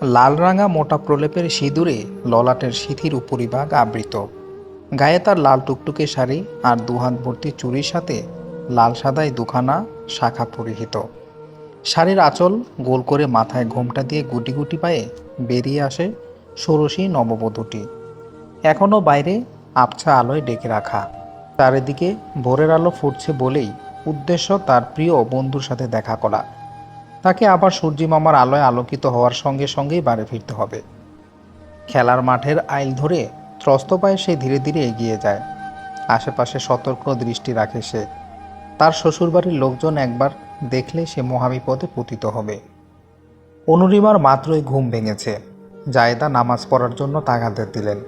লালরাঙা মোটা প্রলেপের সিঁদুরে ললাটের সিথির উপরিভাগ আবৃত। গায়ে তার লাল টুকটুকে শাড়ি আর দুহাত ভর্তি চুরির সাথে লাল সাদায় দুখানা শাখা পরিহিত। শাড়ির আঁচল গোল করে মাথায় ঘোমটা দিয়ে গুটি গুটি পায়ে বেরিয়ে আসে ষোড়শী নববধূটি। এখনও বাইরে আবছা আলোয় ডেকে রাখা। চারিদিকে ভোরের আলো ফুটছে বলেই উদ্দেশ্য তার প্রিয় বন্ধুর সাথে দেখা করা। তাকে আবার সূর্যি মামার আলোয় আলোকিত হওয়ার সঙ্গে সঙ্গেই বাড়ি ফিরতে হবে। খেলার মাঠের আইল ধরে ত্রস্ত পায়ে সে ধীরে ধীরে এগিয়ে যায়। আশেপাশে সতর্ক দৃষ্টি রাখে সে। তার শ্বশুরবাড়ির লোকজন একবার দেখলে সে মহাবিপদে পতিত হবে। অনুরিমার মাত্রই ঘুম ভেঙেছে। জায়দা নামাজ পড়ার জন্য তাগাদে দিলেন।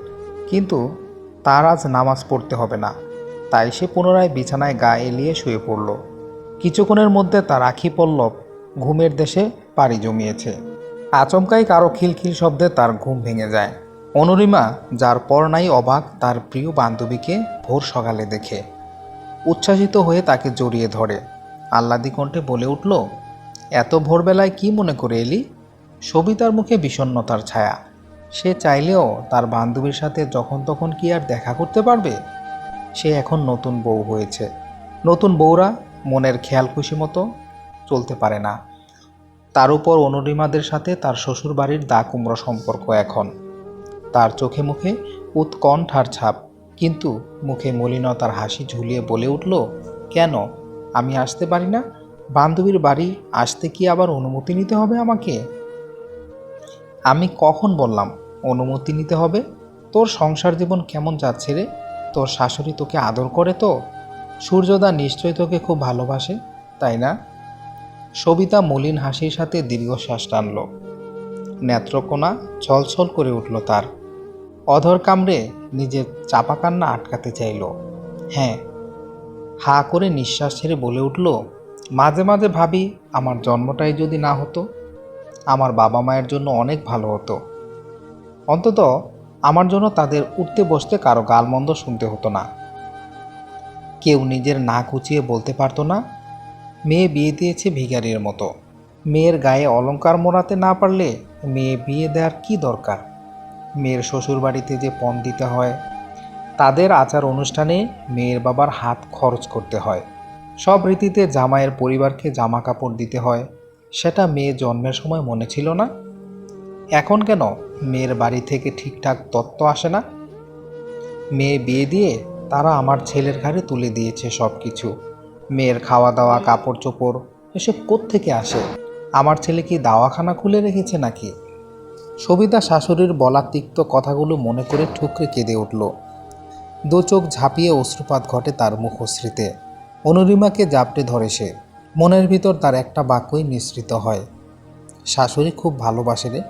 কিন্তু তার আজ নামাজ পড়তে হবে না। তাই সে পুনরায় বিছানায় গা এলিয়ে শুয়ে পড়ল। কিছুক্ষণের মধ্যে তার আখি পল্লব ঘুমের দেশে পাড়ি জমিয়েছে। আচমকাই কারও খিলখিল শব্দে তার ঘুম ভেঙে যায়। অনুরিমা, যার পর নাই অবাক, তার প্রিয় বান্ধবীকে ভোর সকালে দেখে। উচ্ছ্বাসিত হয়ে তাকে জড়িয়ে ধরে। আহ্লাদি কণ্ঠে বলে উঠল, এত ভোরবেলায় কি মনে করে এলি? সবিতার মুখে বিষণ্ণতার ছায়া। সে চাইলেও তার বান্ধবীর সাথে যখন তখন কি আর দেখা করতে পারবে? সে এখন নতুন বউ হয়েছে। নতুন বউরা মনের খেয়াল খুশি মতো চলতে পারে না। তার উপর অনুরিমাদের সাথে তার শ্বশুর বাড়ির দা কুমড়ো সম্পর্ক এখন। তার চোখে মুখে উৎকণ্ঠার ছাপ, কিন্তু মুখে মলিনতার হাসি ঝুলিয়ে বলে উঠল, কেন? আমি আসতে পারি না? বান্ধবীর বাড়ি আসতে কি আবার অনুমতি নিতে হবে আমাকে? আমি কখন বললাম, অনুমতি নিতে হবে? তোর সংসার জীবন কেমন যাচ্ছে রে? তোর শাশুড়ি তোকে আদর করে তো? সূর্যদা নিশ্চয়ই তোকে খুব ভালোবাসে, তাই না? সবিতা মলিন হাসির সাথে দীর্ঘশ্বাস টানল। নেত্রকোনা ছলছল করে উঠল তার। অধর কামড়ে নিজের চাপা কান্না আটকাতে চাইল। হ্যাঁ হা করে নিঃশ্বাস ছেড়ে বলে উঠল, মাঝে মাঝে ভাবি আমার জন্মটাই যদি না হতো, আমার বাবা মায়ের জন্য অনেক ভালো হতো। অন্তত আমার জন্য তাদের উঠতে বসতে কারও গালমন্দ শুনতে হতো না। কেউ নিজের না কুচিয়ে বলতে পারতো না মেয়ে বিয়ে দিয়েছে ভিখারির মতো। মেয়ের গায়ে অলংকার মোড়াতে না পারলে মেয়ে বিয়ে দেওয়ার কি দরকার? মেয়ের শ্বশুরবাড়িতে যে পণ দিতে হয়, তাদের আচার অনুষ্ঠানে মেয়ের বাবার হাত খরচ করতে হয়। সব রীতিতে জামাইয়ের পরিবারকে জামা কাপড় দিতে হয়, সেটা মেয়ে জন্মের সময় মনে ছিল না? এখন কেন মেয়ের বাড়ি থেকে ঠিকঠাক তত্ত্ব আসে না? মেয়ে বিয়ে দিয়ে তারা আমার ছেলের ঘাড়ে তুলে দিয়েছে সব কিছু মেয়ের খাওয়া দাওয়া কাপড় চোপড় এসব থেকে আসে? আমার ছেলে কি দাওয়াখানা খুলে রেখেছে নাকি? সবিতা শাশুড়ির বলা তিক্ত কথাগুলো মনে করে ঠুকরে কেঁদে উঠল। দু চোখ ঝাঁপিয়ে অশ্রুপাত ঘটে তার মুখশ্রীতে। অনুরিমাকে জাপটে ধরে সে। মনের ভিতর তার একটা বাক্যই মিশ্রিত হয়। শাশুড়ি খুব ভালোবাসে রে।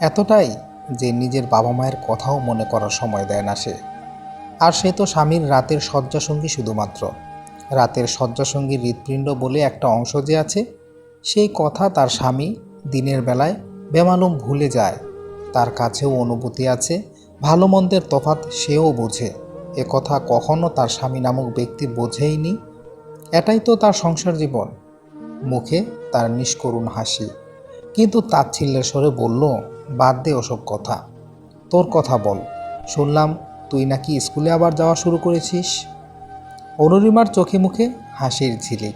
এতটাই যে নিজের বাবা মায়ের কথাও মনে করার সময় দেয় না সে। আর সে তো স্বামীর রাতের শয্যাসঙ্গী শুধুমাত্র। রাতের শয্যাসঙ্গী হৃৎপিণ্ড বলে একটা অংশ যে আছে, সেই কথা তার স্বামী দিনের বেলায় বেমালুম ভুলে যায়। তার কাছেও অনুভূতি আছে ভালো মন্দের তফাৎ সেও বোঝে। এ কথা কখনো তার স্বামী নামক ব্যক্তি বোঝেইনি। এটাই তো তার সংসার জীবন। মুখে তার নিষ্করুণ হাসি। কিন্তু তাচ্ছিল্যের স্বরে বলল, বাদ দে ওসব কথা। তোর কথা বল। শুনলাম তুই নাকি স্কুলে আবার যাওয়া শুরু করেছিস? অনুরিমার চোখে মুখে হাসির ঝিলিক।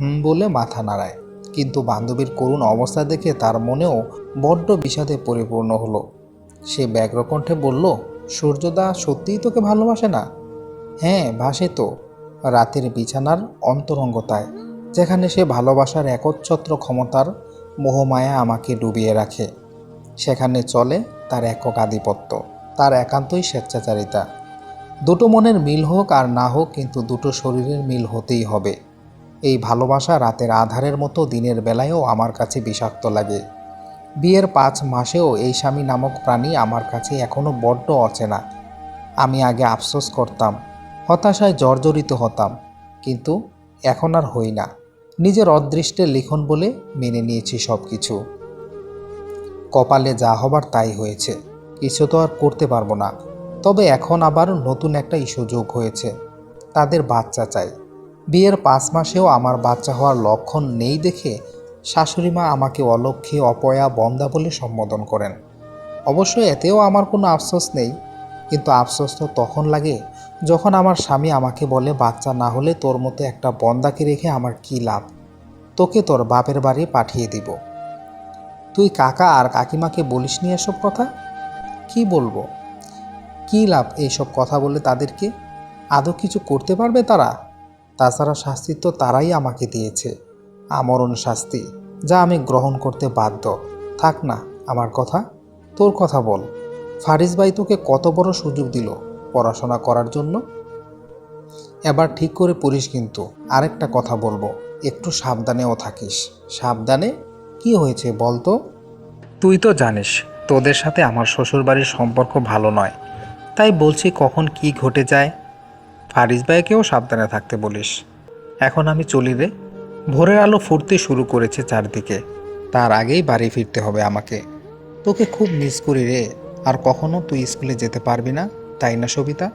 হুম বলে মাথা নাড়ায়। কিন্তু বান্ধবীর করুণ অবস্থা দেখে তার মনেও বড্ড বিষাদে পরিপূর্ণ হলো। সে ব্যগ্রকণ্ঠে বলল, সূর্যদা সত্যিই তোকে ভালোবাসে না? হ্যাঁ ভাসে তো। রাতের বিছানার অন্তরঙ্গতায়, যেখানে সে ভালোবাসার একচ্ছত্র ক্ষমতার মোহমায়া আমাকে ডুবিয়ে রাখে। সেখানে চলে তার একক আধিপত্য, তার একান্তই স্বেচ্ছাচারিতা। দুটো মনের মিল হোক আর না হোক কিন্তু দুটো শরীরের মিল হতেই হবে। এই ভালোবাসা রাতের আধারের মতো দিনের বেলায়ও আমার কাছে বিষাক্ত লাগে। বিয়ের পাঁচ মাসেও এই স্বামী নামক প্রাণী আমার কাছে এখনও বড্ড অচেনা। আমি আগে আফসোস করতাম, হতাশায় জর্জরিত হতাম, কিন্তু এখন আর হই না। নিজের অদৃষ্টের লিখন বলে মেনে নিয়েছি সব কিছু কপালে যা হবার তাই হয়েছে, কিছু তো আর করতে পারব না। তবে এখন আবার নতুন একটা ইস্যু যোগ হয়েছে। তাদের বাচ্চা চাই। বিয়ের পাঁচ মাসেও আমার বাচ্চা হওয়ার লক্ষণ নেই দেখে শাশুড়ি মা আমাকে অলক্ষী অপয়া বন্দা বলে সম্বোধন করেন। অবশ্য এতেও আমার কোনো আফসোস নেই, কিন্তু আফসোস তো তখন লাগে যখন আমার স্বামী আমাকে বলে, বাচ্চা না হলে তোর মতো একটা বন্দাকে রেখে আমার কী লাভ? তোকে তোর বাপের বাড়ি পাঠিয়ে দিব। তুই কাকা আর কাকিমাকে বলিস নি এসব কথা? কি বলব? কী লাভ এইসব কথা বলে তাদেরকে? আদৌ কিছু করতে পারবে তারা? তাছাড়া শাস্তি তো তারাই আমাকে দিয়েছে। আমরণ শাস্তি, যা আমি গ্রহণ করতে বাধ্য। থাক না, আমার কথা। তোর কথা বল। ফারিস ভাই তোকে কত বড় সুযোগ দিল পড়াশোনা করার জন্য? এবার ঠিক করে পড়িস কিন্তু। আরেকটা কথা বলব, একটু সাবধানেও থাকিস। সাবধানে? কি হয়েছে বল তো তুই তো জানিস, তোদের সাথে আমার শ্বশুরবাড়ির সম্পর্ক ভালো নয়। তাই বলছি কখন কি ঘটে যায়। ফারিস ভাইকেও সাবধানে থাকতে বলিস। এখন আমি চলি রে। ভোরের আলো ফুটতে শুরু করেছে চারদিকে। তার আগেই বাড়ি ফিরতে হবে আমাকে। তোকে খুব মিস করি রে। আর কখনো তুই স্কুলে যেতে পারবি না, তাই না সবিতা?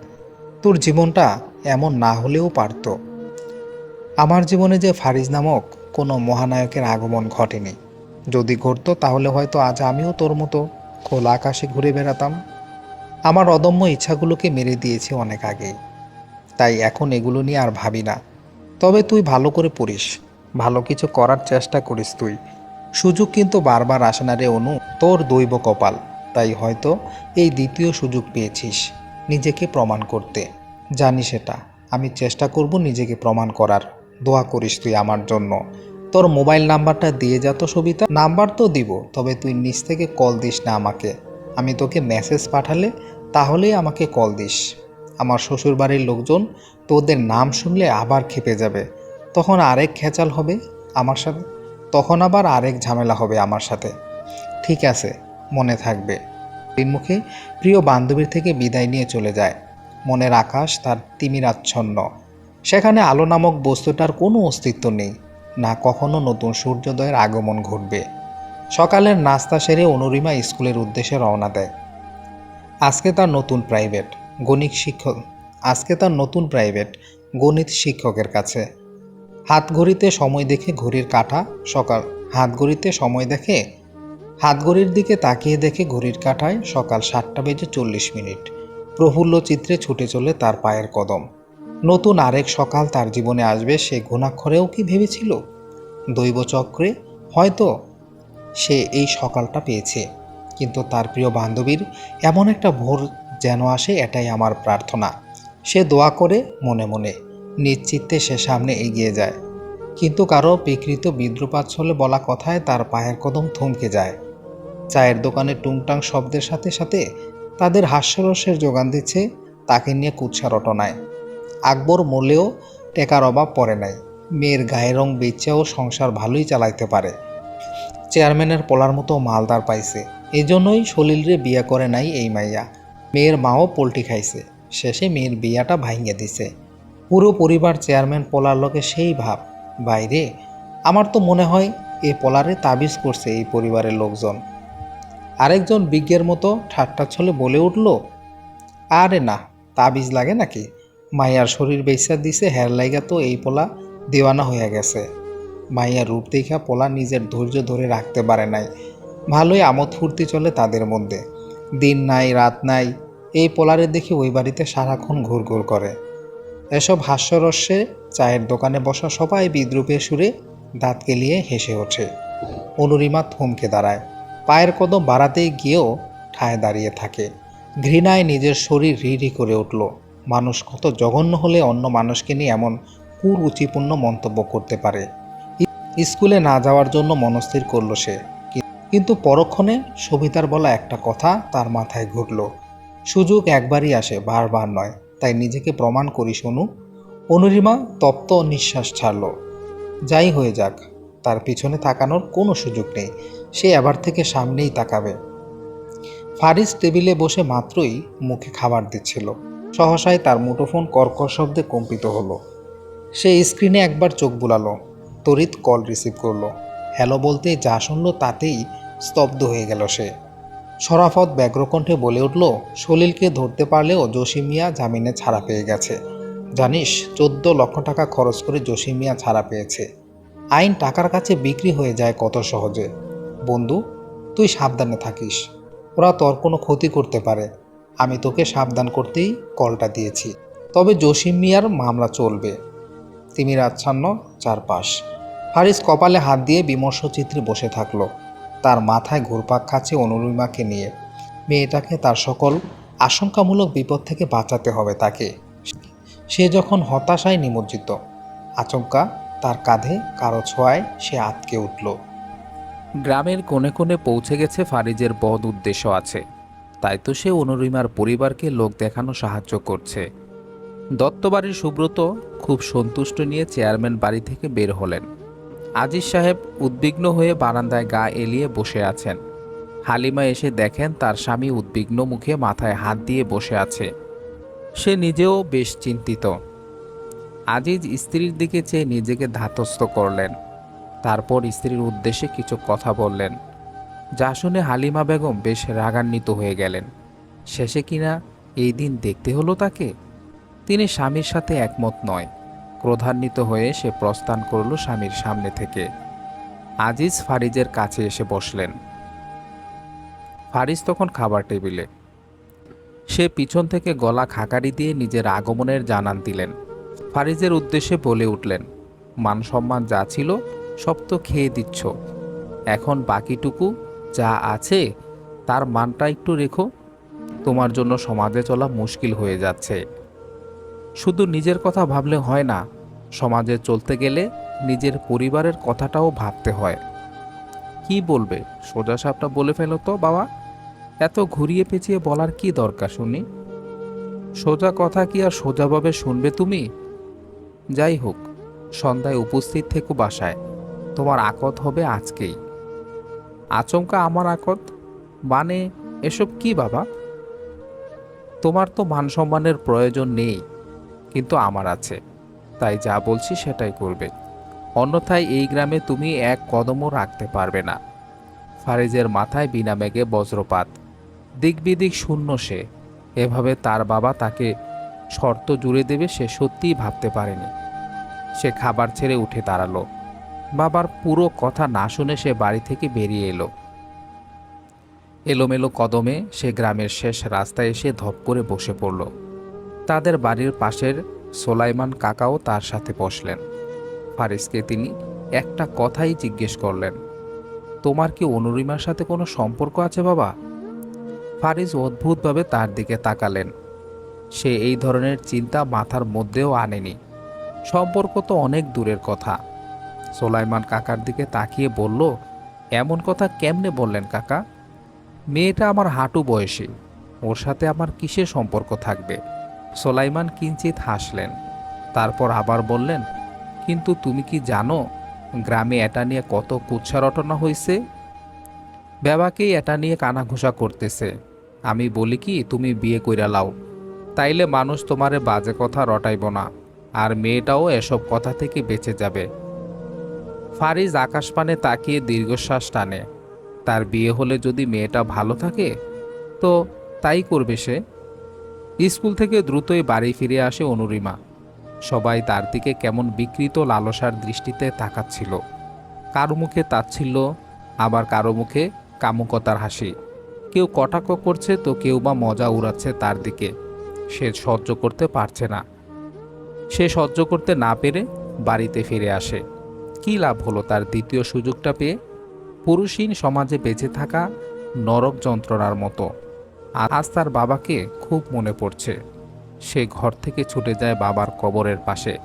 তোর জীবনটা এমন না হলেও পারতো। আমার জীবনে যে ফারিজ নামক কোনো মহানায়কের আগমন ঘটেনি। যদি ঘটতো তাহলে হয়তো আজ আমিও তোর মতো খোলা আকাশে ঘুরে বেড়াতাম। আমার অদম্য ইচ্ছাগুলোকে মেরে দিয়েছে অনেক আগেই। তাই এখন এগুলো নিয়ে আর ভাবি না। তবে তুই ভালো করে পড়িস। ভালো কিছু করার চেষ্টা করিস তুই। সুযোগ কিন্তু বারবার আসে না রে অনু। তোর দৈব কপাল। তাই হয়তো এই দ্বিতীয় সুযোগ পেয়েছিস নিজেকে প্রমাণ করতে। জানি সেটা। আমি চেষ্টা করব নিজেকে প্রমাণ করার। দোয়া করিস তুই আমার জন্য। তোর মোবাইল নাম্বারটা দিয়ে যা তো সবিতা। নাম্বার তো দিব, তবে তুই নিচ থেকে কল দিস না আমাকে। আমি তোকে মেসেজ পাঠালে তাহলেই আমাকে কল দিস। আমার শ্বশুরবাড়ির লোকজন তোদের নাম শুনলে আবার খেপে যাবে। তখন আরেক খেচাল হবে আমার সাথে, তখন আবার আরেক ঝামেলা হবে আমার সাথে। ঠিক আছে, মনে থাকবে। মুখে প্রিয় বান্ধবীর থেকে বিদায় নিয়ে চলে যায়। মনের আকাশ তার তিমিরাচ্ছন্ন। সেখানে আলো নামক বস্তুটার কোনো অস্তিত্ব নেই, না কখনো নতুন সূর্যোদয়ের আগমন ঘটবে। সকালের নাস্তা সেরে অনুরিমা স্কুলের উদ্দেশ্যে রওনা দেয়। আজকে তার নতুন প্রাইভেট, গণিত শিক্ষক। আজকে তার নতুন প্রাইভেট, গণিত শিক্ষকের কাছে। হাত ঘড়িতে সময় দেখে ঘড়ির কাঁটা, সকাল। হাত ঘড়িতে সময় দেখে হাত ঘড়ির দিকে তাকিয়ে দেখে ঘড়ির কাঁটায় সকাল সাতটা বেজে চল্লিশ মিনিট। প্রফুল্ল চিত্রে ছুটে চলে তার পায়ের কদম। নতুন আরেক সকাল তার জীবনে আসবে সে ঘুণাক্ষরেও কি ভেবেছিল? দৈবচক্রে হয়তো সে এই সকালটা পেয়েছে। কিন্তু তার প্রিয় বান্ধবীর এমন একটা ভোর যেন আসে এটাই আমার প্রার্থনা। সে দোয়া করে মনে মনে নিশ্চিত্তে সে সামনে এগিয়ে যায়। কিন্তু কারও বিকৃত বিদ্রুপাচ্ছলে বলা কথায় তার পায়ের কদম থমকে যায়। চায়ের দোকানে টুংটাং শব্দের সাথে সাথে তাদের হাস্যরসের যোগান দিচ্ছে তাকে নিয়ে কুৎসা রটনায় আকবর মরলেও টেকার অভাব পড়ে নাই। মেয়ের গায়ের রং বেচেও সংসার ভালোই চালাইতে পারে। চেয়ারম্যানের পোলার মতো মালদার পাইছে। এই জন্যই সলিলরে বিয়া করে নাই এই মাইয়া। মেয়ের মাও পোলট্রি খাইছে। শেষে মেয়ের বিয়াটা ভাঙিয়ে দিছে। পুরো পরিবার চেয়ারম্যান পোলার লোকে সেই ভাব। বাইরে আমার তো মনে হয় এ পোলারে তাবিজ করছে এই পরিবারের লোকজন। আরেকজন বিজ্ঞের মতো ঠাট্টা ছলে বলে উঠল, আরে না, তাবিজ লাগে নাকি? মাইয়ার শরীর বেসা দিছে হেয়ার লাইগা তো এই পোলা দেওয়ানা হয়ে গেছে। মাইয়ার রূপ দেখা পোলা নিজের ধৈর্য ধরে রাখতে পারে নাই। ভালোই আমোদ ফুর্তি চলে তাদের মধ্যে। দিন নাই, রাত নাই, এই পোলারে দেখে ওই বাড়িতে সারাক্ষণ ঘুরঘুর করে। এসব হাস্যরস্যে চায়ের দোকানে বসা সবাই বিদ্রুপের সুরে দাঁত কেলিয়ে হেসে ওঠে। অনুরিমা থমকে দাঁড়ায়। পায়ের কদম বাড়াতে গিয়েও ঠায় দাঁড়িয়ে থাকে। ঘৃণায় নিজের শরীর রিরি করে উঠল। মানুষ কত জঘন্য হলে অন্য মানুষকে নিয়ে এমন কুরুচিপূর্ণ মন্তব্য করতে পারে। স্কুলে না যাওয়ার জন্য মনস্থির করল সে। কিন্তু পরক্ষণে সবিতার বলা একটা কথা তার মাথায় ঘুরল। সুযোগ একবারই আসে, বারবার নয়। তাই নিজেকে প্রমাণ করি শোনু অনুরিমা তপ্ত নিঃশ্বাস ছাড়ল। যাই হয়ে যাক, তার পিছনে তাকানোর কোনো সুযোগ নেই। সে এবার থেকে সামনেই তাকাবে। ফারিস টেবিলে বসে মাত্রই মুখে খাবার দিচ্ছিল। সহসায় তার মুঠোফোন কর্কর শব্দে কম্পিত হলো। সে স্ক্রিনে একবার চোখ বুলালো। তড়িৎ কল রিসিভ করল। হ্যালো বলতে যা শুনল তাতেই স্তব্ধ হয়ে গেল সে। শরাফত ব্যগ্রকণ্ঠে বলে উঠল, সলিলকে ধরতে পারলেও জসিম মিয়া জামিনে ছাড়া পেয়ে গেছে। জানিস, চোদ্দ লক্ষ টাকা খরচ করে জসিম মিয়া ছাড়া পেয়েছে। আইন টাকার কাছে বিক্রি হয়ে যায় কত সহজে। বন্ধু, তুই সাবধানে থাকিস। ওরা তোর কোনো ক্ষতি করতে পারে। আমি তোকে সাবধান করতেই কলটা দিয়েছি। তবে জসিম মিয়ার মামলা চলবে। তিমির আচ্ছন্ন চারপাশ। হারিস কপালে হাত দিয়ে বিমর্ষ চিত্রে বসে থাকল। তার মাথায় ঘুরপাক খাচ্ছে অনুরিমাকে নিয়ে। মেয়েটাকে তার সকল আশঙ্কামূলক বিপদ থেকে বাঁচাতে হবে তাকে। সে যখন হতাশায় নিমজ্জিত, আচমকা তার কাঁধে কারও ছোঁয়ায় সে আটকে উঠল। গ্রামের কোণে কোণে পৌঁছে গেছে ফারিজের বদ উদ্দেশ্য আছে। তাই তো সে অনুরিমার পরিবারকে লোক দেখানো সাহায্য করছে। দত্তবাড়ির সুব্রত খুব সন্তুষ্ট নিয়ে চেয়ারম্যান বাড়ি থেকে বের হলেন। আজিজ সাহেব উদ্বিগ্ন হয়ে বারান্দায় গা এলিয়ে বসে আছেন। হালিমা এসে দেখেন তার স্বামী উদ্বিগ্ন মুখে মাথায় হাত দিয়ে বসে আছে। সে নিজেও বেশ চিন্তিত। আজিজ স্ত্রীর দিকে চেয়ে নিজেকে ধাতস্থ করলেন। তারপর স্ত্রীর উদ্দেশ্যে কিছু কথা বললেন। যা শুনে হালিমা বেগম বেশ রাগান্বিত হয়ে গেলেন। শেষে কিনা, এই দিন দেখতে হলো তাকে? তিনি স্বামীর সাথে একমত নয়। ক্রোধান্বিত হয়ে সে প্রস্থান করল স্বামীর সামনে থেকে। আজিজ ফারিজের কাছে এসে বসলেন। ফারিজ তখন খাবার টেবিলে। সে পিছন থেকে গলা খাকারি দিয়ে নিজের আগমনের জানান দিলেন। ফারিজের উদ্দেশ্যে বলে উঠলেন, মান সম্মান যা ছিল, সব তো খেয়ে দিচ্ছ। এখন বাকিটুকু যা আছে, তার মানটা একটু রেখো। তোমার জন্য সমাজে চলা মুশকিল হয়ে যাচ্ছে। শুধু নিজের কথা ভাবলে হয় না সমাজে চলতে গেলে নিজের পরিবারের কথাটাও ভাবতে হয়। কি বলবে? সোজা সাপটা বলে ফেলো তো, বাবা। এত ঘুরিয়ে পেঁচিয়ে বলার কি দরকার শুনি? সোজা কথা কি আর সোজাভাবে শুনবে তুমি? যাই হোক, সন্ধ্যায় উপস্থিত থেকো বাসায়। তোমার আকত হবে আজকেই। আচমকা আমার আকত মানে এসব কি, বাবা? তোমার তো মান সম্মানের প্রয়োজন নেই, কিন্তু আমার আছে। তাই যা বলছি সেটাই করবে। অন্যথায় এই গ্রামে তুমি এক কদমও রাখতে পারবে না। ফারিজের মাথায় বিনা মেঘে বজ্রপাত। দিক বিদিক শূন্য সে। এভাবে তার বাবা তাকে শর্ত জুড়ে দেবে সে সত্যিই ভাবতে পারেনি। সে খাবার ছেড়ে উঠে দাঁড়াল। বাবার পুরো কথা না শুনে সে বাড়ি থেকে বেরিয়ে এলো। এলোমেলো কদমে সে গ্রামের শেষ রাস্তায় এসে ধপ করে বসে পড়ল। তাদের বাড়ির পাশের সোলাইমান কাকাও তার সাথে বসলেন। ফারিসকে তিনি একটা কথাই জিজ্ঞেস করলেন, তোমার কি অনুরিমার সাথে কোনো সম্পর্ক আছে বাবা? ফারিস অদ্ভুতভাবে তার দিকে তাকালেন। সে এই ধরনের চিন্তা মাথার মধ্যেও আনেনি। সম্পর্ক তো অনেক দূরের কথা। সোলাইমান কাকার দিকে তাকিয়ে বলল, এমন কথা কেমনে বললেন কাকা? মেয়েটা আমার হাঁটু বয়সী। ওর সাথে আমার কিসের সম্পর্ক থাকবে? সোলাইমান কিঞ্চিত হাসলেন। তারপর আবার বললেন, কিন্তু তুমি কি জানো গ্রামে এটা নিয়ে কত কুৎসা রটনা হয়েছে বেবাকেই এটা নিয়ে কানাঘুষা করতেছে। আমি বলি কি, তুমি বিয়ে কইরা লাও। তাইলে মানুষ তোমারে বাজে কথা রটাইব না, আর মেয়েটাও এসব কথা থেকে বেঁচে যাবে। ফারিজ আকাশপানে তাকিয়ে দীর্ঘশ্বাস টানে। তার বিয়ে হলে যদি মেয়েটা ভালো থাকে, তো তাই করবে সে? স্কুল থেকে দ্রুতই বাড়ি ফিরে আসে অনুরিমা। সবাই তার দিকে কেমন বিকৃত লালসার দৃষ্টিতে তাকাচ্ছিল। কারও মুখে তাচ্ছিল্য, আবার কারও মুখে কামুকতার হাসি। কেউ কটাক্ষ করছে তো কেউ বা মজা উড়াচ্ছে তার দিকে। সে সহ্য করতে পারছে না। সে সহ্য করতে না পেরে বাড়িতে ফিরে আসে। কী লাভ হলো তার দ্বিতীয় সুযোগটা পেয়ে? পুরুষহীন সমাজে বেঁচে থাকা নরক যন্ত্রণার মতো। আজ তার বাবাকে খুব মনে পড়ছে। সে ঘর থেকে ছুটে যায় বাবার কবরের পাশে।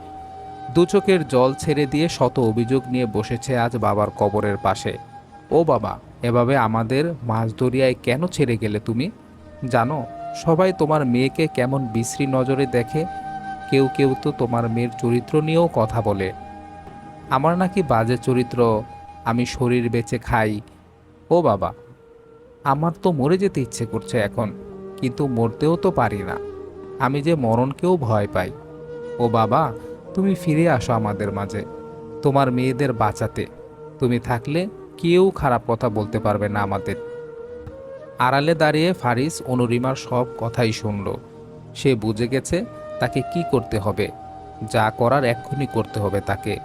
দু চোখের জল ছেড়ে দিয়ে শত অভিযোগ নিয়ে বসেছে আজ বাবার কবরের পাশে। ও বাবা, এভাবে আমাদের মাছ দরিয়ায় কেন ছেড়ে গেলে তুমি? জানো, সবাই তোমার মেয়েকে কেমন বিশ্রী নজরে দেখে। কেউ কেউ তো তোমার মেয়ের চরিত্র নিয়েও কথা বলে। আমার নাকি বাজে চরিত্র, আমি শরীর বেচে খাই। ও বাবা আমার তো মরে যেতে ইচ্ছে করছে এখন, কিন্তু মরতেও তো পারি না। আমি যে মরণকেও ভয় পাই। ও বাবা, তুমি ফিরে আসো আমাদের মাঝে। তোমার মেয়েদের বাঁচাতে। তুমি থাকলে কেউ খারাপ কথা বলতে পারবে না আমাদের। আড়ালে দাঁড়িয়ে ফারিস অনুরিমার সব কথাই শুনল। সে বুঝে গেছে তাকে কি করতে হবে। যা করার এক্ষুনি করতে হবে তাকে।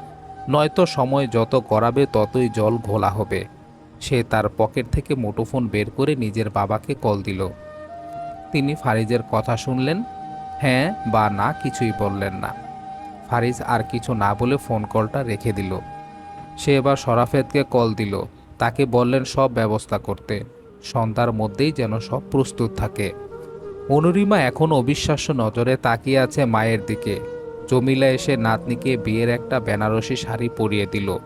নয়তো সময় যত করাবে ততই জল ঘোলা হবে। সে তার পকেট থেকে মুঠোফোন বের করে নিজের বাবাকে কল দিল। তিনি ফারিজের কথা শুনলেন হ্যাঁ বা না কিছুই বললেন না। ফারিজ আর কিছু না বলে ফোন কলটা রেখে দিল। সে এবার শরাফেদকে কল দিল। তাকে বললেন সব ব্যবস্থা করতে। সন্ধ্যার মধ্যেই যেন সব প্রস্তুত থাকে। অনুরিমা এখন অবিশ্বাস্য নজরে তাকিয়ে আছে মায়ের দিকে। জমিলা এসে নাতনিকে বিয়ের একটা বেনারসি শাড়ি পরিয়ে দিল।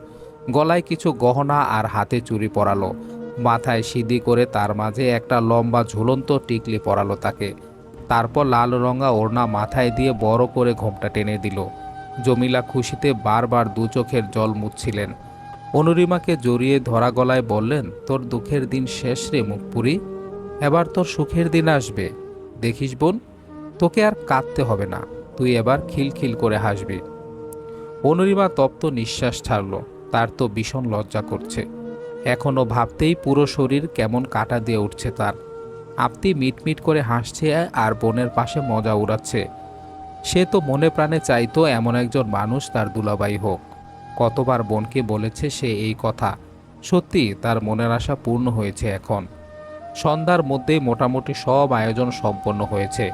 গলায় কিছু গহনা আর হাতে চুরি পরালো। মাথায় সিদি করে তার মাঝে একটা লম্বা ঝুলন্ত টিকলি পরালো তাকে। তারপর লাল রঙা ওড়না মাথায় দিয়ে বড় করে ঘোমটা টেনে দিল। জমিলা খুশিতে বারবার দু চোখের জল মুছছিলেন। অনুরিমাকে জড়িয়ে ধরা গলায় বললেন, তোর দুঃখের দিন শেষ রে মুখপুরি। এবার তোর সুখের দিন আসবে। দেখিস বোন, তোকে আর কাঁদতে হবে না। তুই এবার খিলখিল করে হাসবি। অনুরিমা তপ্ত নিঃশ্বাস ছাড়ল। তার তো ভীষণ লজ্জা করছে। এখনও ভাবতেই পুরো শরীর কেমন কাটা দিয়ে উঠছে তার। আপনি মিটমিট করে হাসছে আর বোনের পাশে মজা উড়াচ্ছে। সে তো মনে প্রাণে চাইতো এমন একজন মানুষ তার দুলাবাই হোক। কতবার বোনকে বলেছে সে এই কথা। সত্যি তার মনের আশা পূর্ণ হয়েছে এখন। সন্ধ্যার মধ্যেই মোটামুটি সব আয়োজন সম্পন্ন হয়েছে।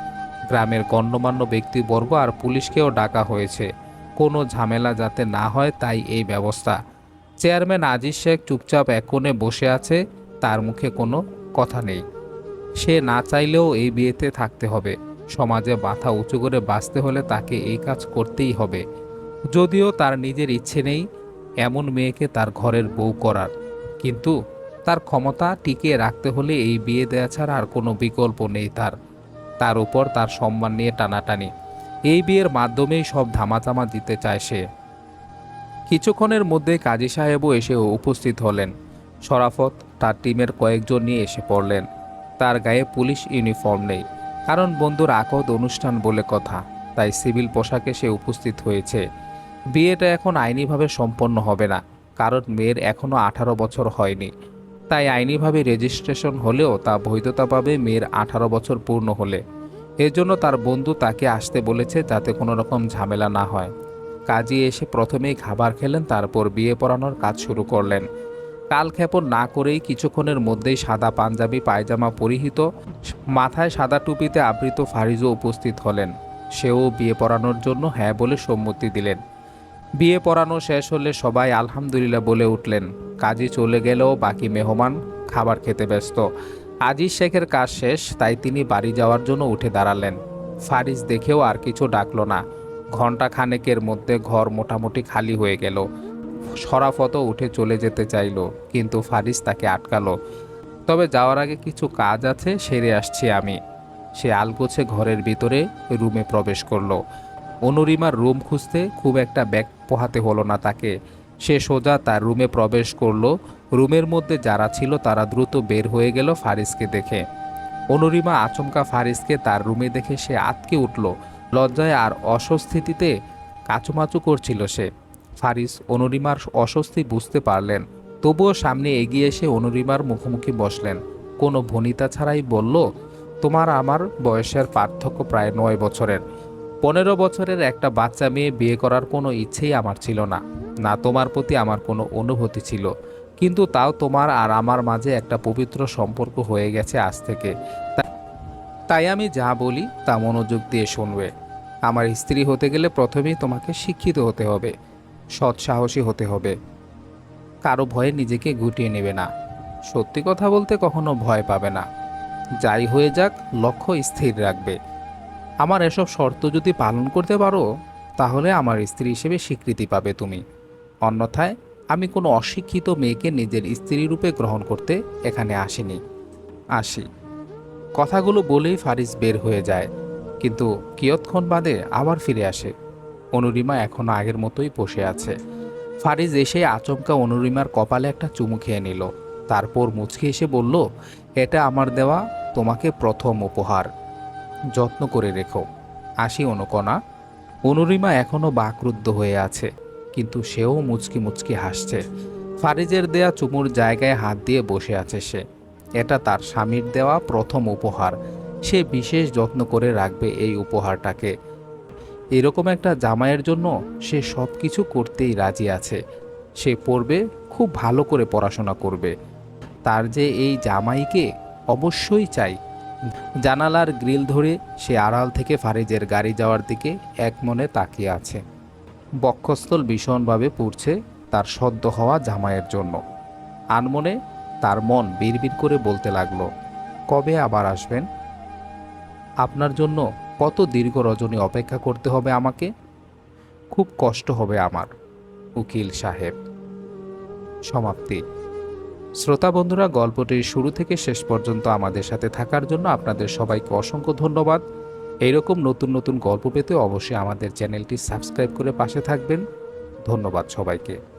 গ্রামের গণ্যমান্য ব্যক্তিবর্গ আর পুলিশকেও ডাকা হয়েছে। কোনো ঝামেলা যাতে না হয় তাই এই ব্যবস্থা। চেয়ারম্যান আজিজ শেখ চুপচাপ এক কোণে বসে আছে, তার মুখে কোনো কথা নেই। সে না চাইলেও এই বিয়েতে থাকতে হবে। সমাজে মাথা উঁচু করে বাঁচতে হলে তাকে এই কাজ করতেই হবে। যদিও তার নিজের ইচ্ছে নেই এমন মেয়েকে তার ঘরের বউ করার। কিন্তু তার ক্ষমতা টিকিয়ে রাখতে হলে এই বিয়ে দেওয়া ছাড়া আর কোনো বিকল্প নেই তার। তার উপর তার সম্মান নিয়ে টানাটানি। এই বিয়ের মাধ্যমেই সব ধামাচামা দিতে চায় সে। কিছুক্ষণের মধ্যে কাজী সাহেবও এসে উপস্থিত হলেন। শরাফত তার টিমের কয়েকজন নিয়ে এসে পড়লেন। তার গায়ে পুলিশ ইউনিফর্ম নেই, কারণ বন্ধুর আকদ অনুষ্ঠান বলে কথা, তাই সিভিল পোশাকে সে উপস্থিত হয়েছে। বিয়েটা এখন আইনিভাবে সম্পন্ন হবে না, কারণ মেয়ের এখনও আঠারো বছর হয়নি। তাই আইনিভাবে রেজিস্ট্রেশন হলেও তা বৈধতা পাবে মেয়ের আঠারো বছর পূর্ণ হলে। এজন্য তার বন্ধু তাকে আসতে বলেছে যাতে কোনো রকম ঝামেলা না হয়। কাজী এসে প্রথমেই খাবার খেলেন, তারপর বিয়ে পড়ানোর কাজ শুরু করলেন। কালক্ষেপণ না করেই কিছুক্ষণের মধ্যেই সাদা পাঞ্জাবি, পায়জামা পরিহিত, মাথায় সাদা টুপিতে আবৃত ফারিজও উপস্থিত হলেন। সেও বিয়ে পড়ানোর জন্য হ্যাঁ বলে সম্মতি দিলেন। বিয়ে পড়ানো শেষ হলে সবাই আলহামদুলিল্লাহ বলে উঠলেন। কাজী চলে গেলেও বাকি মেহমান খাবার খেতে ব্যস্ত। আজিজ শেখের কাজ শেষ, তাই তিনি বাড়ি যাওয়ার জন্য উঠে দাঁড়ালেন। ফারিজ দেখেও আর কিছু ডাকলো না। ঘণ্টা খানেকের মধ্যে ঘর মোটামুটি খালি হয়ে গেল। সরাফতও উঠে চলে যেতে চাইল, কিন্তু ফারিজ তাকে আটকালো। তবে যাওয়ার আগে কিছু কাজ আছে, সেরে আসছি আমি। সে আলগোছে ঘরের ভিতরে রুমে প্রবেশ করল। অনুরিমার রুম খুঁজতে খুব একটা ব্যাগ পোহাতে হলো না তাকে। সে সোজা তার রুমে প্রবেশ করল রুমের মধ্যে যারা ছিল তারা দ্রুত বের হয়ে গেল ফারিসকে দেখে। অনুরিমা আচমকা ফারিসকে তার রুমে দেখে সে আতকে উঠল। লজ্জায় আর অস্বস্তিতে কাচুমাচু করছিল সে। ফারিস অনুরিমার অস্বস্তি বুঝতে পারলেন। তবুও সামনে এগিয়ে এসে অনুরিমার মুখোমুখি বসলেন। কোনো ভনিতা ছাড়াই বলল, তোমার আমার বয়সের পার্থক্য প্রায় নয় বছরের। পনেরো বছরের একটা বাচ্চা মেয়ে বিয়ে করার কোনো ইচ্ছেই আমার ছিল না। না তোমার প্রতি আমার কোনো অনুভূতি ছিল। কিন্তু তাও তোমার আর আমার মাঝে একটা পবিত্র সম্পর্ক হয়ে গেছে আজ থেকে। তাই আমি যা বলি, তা মনোযোগ দিয়ে শুনবে। আমার স্ত্রী হতে গেলে প্রথমেই তোমাকে শিক্ষিত হতে হবে সৎ সাহসী হতে হবে। কারও ভয়ে নিজেকে গুটিয়ে নেবে না। সত্যি কথা বলতে কখনো ভয় পাবে না। যাই হয়ে যাক, লক্ষ্য স্থির রাখবে। আমার এসব শর্ত যদি পালন করতে পারো, তাহলে আমার স্ত্রী হিসেবে স্বীকৃতি পাবে তুমি। অন্যথায় আমি কোনো অশিক্ষিত মেয়েকে নিজের স্ত্রী রূপে গ্রহণ করতে এখানে আসিনি। আসি। কথাগুলো বলেই ফারিস বের হয়ে যায়। কিন্তু কিয়ৎক্ষণ বাদে আবার ফিরে আসে। অনুরিমা এখনও আগের মতোই বসে আছে। ফারিজ এসে আচমকা অনুরিমার কপালে একটা চুমু খেয়ে নিল। তারপর মুচকে এসে বলল, এটা আমার দেওয়া, তোমাকে প্রথম উপহার। যত্ন করে রেখো। আসি অনুকণা। অনুরিমা এখনও বাকরুদ্ধ হয়ে আছে। কিন্তু সেও মুচকি মুচকি হাসছে। ফারিজের দেয়া চুমুর জায়গায় হাত দিয়ে বসে আছে সে। এটা তার স্বামীর দেওয়া প্রথম উপহার। সে বিশেষ যত্ন করে রাখবে এই উপহারটাকে। এরকম একটা জামাইয়ের জন্য সে সব কিছু করতেই রাজি আছে। সে পড়বে, খুব ভালো করে পড়াশোনা করবে। তার যে এই জামাইকে অবশ্যই চাই। জানালার গ্রিল ধরে সে আড়াল থেকে ফারিজের গাড়ি যাওয়ার দিকে এক মনে তাকিয়ে আছে। বক্ষস্থল ভীষণভাবে পুড়ছে তার সদ্য হওয়া জামাইয়ের জন্য। আনমনে তার মন বিড়বিড় করে বলতে লাগল, কবে আবার আসবেন? আপনার জন্য কত দীর্ঘ রজনী অপেক্ষা করতে হবে আমাকে? খুব কষ্ট হবে আমার, উকিল সাহেব। সমাপ্তি। শ্রোতা বন্ধুরা, গল্পটির শুরু থেকে শেষ পর্যন্ত আমাদের সাথে থাকার জন্য আপনাদের সবাইকে অসংখ্য ধন্যবাদ। এইরকম নতুন নতুন গল্প পেতে অবশ্যই আমাদের চ্যানেলটি সাবস্ক্রাইব করে পাশে থাকবেন। ধন্যবাদ সবাইকে।